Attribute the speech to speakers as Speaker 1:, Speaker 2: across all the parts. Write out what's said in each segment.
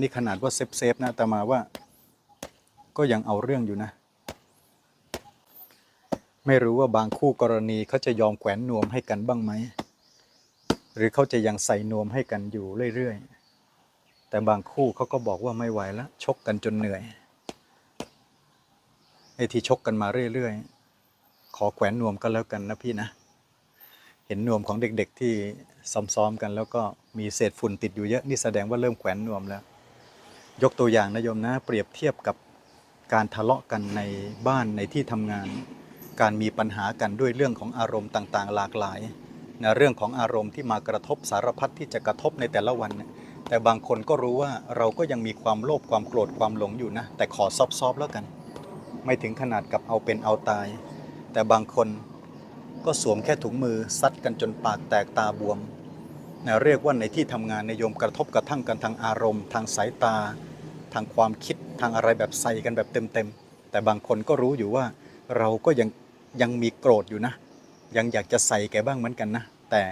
Speaker 1: นี่ขนาดว่าเซฟเซฟๆนะอาตมาว่า ก็ยังเอาเรื่องอยู่นะ ไม่รู้ว่าบางคู่กรณีเขาจะยอมแขวนนวมให้กันบ้างไหม หรือเขาจะยังใส่นวมให้กันอยู่เรื่อยๆ แต่บางคู่เขาก็บอกว่าไม่ไหวแล้วชกกันจนเหนื่อยไอ้ที่ชกกันมาเรื่อยๆ ขอแขวนนวมก็แล้วกันนะพี่นะ เห็นนวมของเด็กๆที่ซ้อมๆกัน แล้วก็มีเศษฝุ่นติดอยู่เยอะ นี่แสดงว่าเริ่มแขวนนวมแล้ว ยกตัวอย่างนะโยมนะ เปรียบเทียบกับการทะเลาะกันในบ้านในที่ทำงาน การมีปัญหากันด้วยเรื่องของอารมณ์ต่างๆ หลากหลายนะเรื่องของอารมณ์ที่มากระทบสารพัดที่จะกระทบในแต่ละวัน แต่บางคนก็รู้ว่าเราก็ยังมีความโลภความโกรธความหลงอยู่นะ แต่ขอซอบๆแล้วกัน ไม่ถึงขนาดกับเอาเป็นเอาตาย แต่บางคนก็สวมแค่ถุงมือซัดกันจนปากแตกตาบวมนะเรียกว่าในที่ทำงานในยโยมกระทบกระทั่งกันทางอารมณ์ ทางสายตา ทางความคิดทางอะไรแบบใส่กันแบบเต็มๆ แต่บางคนก็รู้อยู่ว่าเราก็ยังยังมีโกรธอยู่นะ ยังอยากจะใส่แกบ้างเหมือนกันนะ แต่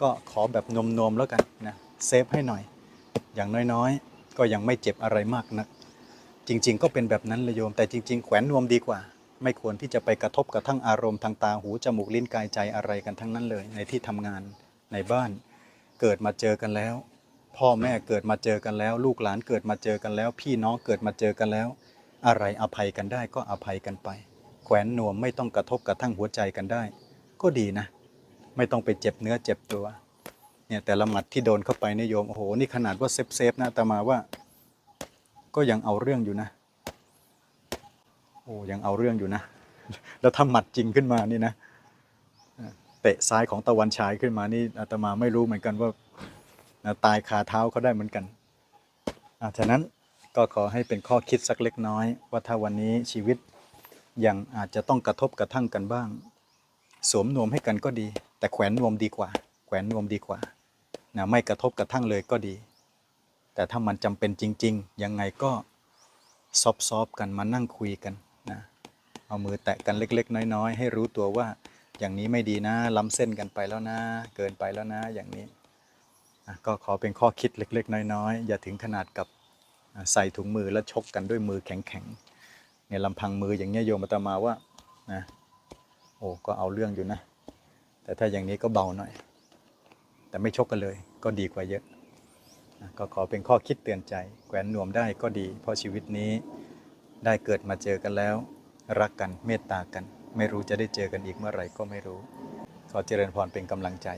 Speaker 1: ก็ขอแบบนมๆแล้วกันนะเซฟให้หน่อย อย่างน้อยๆ ก็ยังไม่เจ็บอะไรมากนัก จริง ๆ ก็เป็นแบบนั้นเลยโยม แต่จริง ๆ แขวนนวมดีกว่า ไม่ควรที่จะไปกระทบกระทั่งอารมณ์ทางตาหูจมูกลิ้นกายใจอะไรกันทั้งนั้นเลย ในที่ทำงานในบ้าน เกิดมาเจอกันแล้ว พ่อแม่เกิดมาเจอกันแล้ว ลูกหลานเกิดมาเจอกันแล้ว พี่น้องเกิดมาเจอกันแล้ว อะไรอภัยกันได้ก็อภัยกันไป แขวนนวมไม่ต้องกระทบกระทั่งหัวใจกันได้ ก็ดีนะ ไม่ต้องไปเจ็บเนื้อเจ็บตัวเนี่ยแต่ละหมัดที่โดนเข้าไปเนยโยมโอ้โหนี่ขนาดว่าเซฟเซฟนะอาตมาว่า ก็ยังเอาเรื่องอยู่นะโอ้ยังเอาเรื่องอยู่นะ แล้วถ้าหมัดจริงขึ้นมานี่นะเตะซ้ายของตะวันฉายขึ้นมานี่อาตมาไม่รู้เหมือนกันว่า ตายคาเท้าเขาได้เหมือนกันอฉะนั้นก็ขอให้เป็นข้อคิดสักเล็กน้อย ว่าถ้าวันนี้ชีวิตยังอาจจะต้องกระทบกระทั่งกันบ้าง สวมนวมให้กันก็ดี แต่แขวนนวมดีกว่า แขวนนวมดีกว่านะไม่กระทบกระทั่งเลยก็ดี แต่ถ้ามันจำเป็นจริง ๆ ยังไงก็ซอบๆกันมานั่งคุยกันนะเอามือแตะกันเล็ก ๆ น้อย ๆ ให้รู้ตัวว่าอย่างนี้ไม่ดีนะล้ำเส้นกันไปแล้วนะ เกินไปแล้วนะอย่างนี้ ก็ขอเป็นข้อคิดเล็ก ๆ น้อยๆ อย่าถึงขนาดกับใส่ถุงมือแล้วชกกันด้วยมือแข็งๆเนี่ยลำพังมืออย่างเงี้ยโยมอาตมาว่านะโอ้ก็เอาเรื่องอยู่นะ แต่ถ้าอย่างนี้ก็เบาหน่อย แต่ไม่ชกกันเลยก็ดีกว่าเยอะก็ขอเป็นข้อคิดเตือนใจ แขวนหนวมได้ก็ดี เพราะชีวิตนี้ได้เกิดมาเจอกันแล้ว รักกันเมตตากัน ไม่รู้จะได้เจอกันอีกเมื่อไหร่ก็ไม่รู้ ขอเจริญพรเป็นกำลังใจ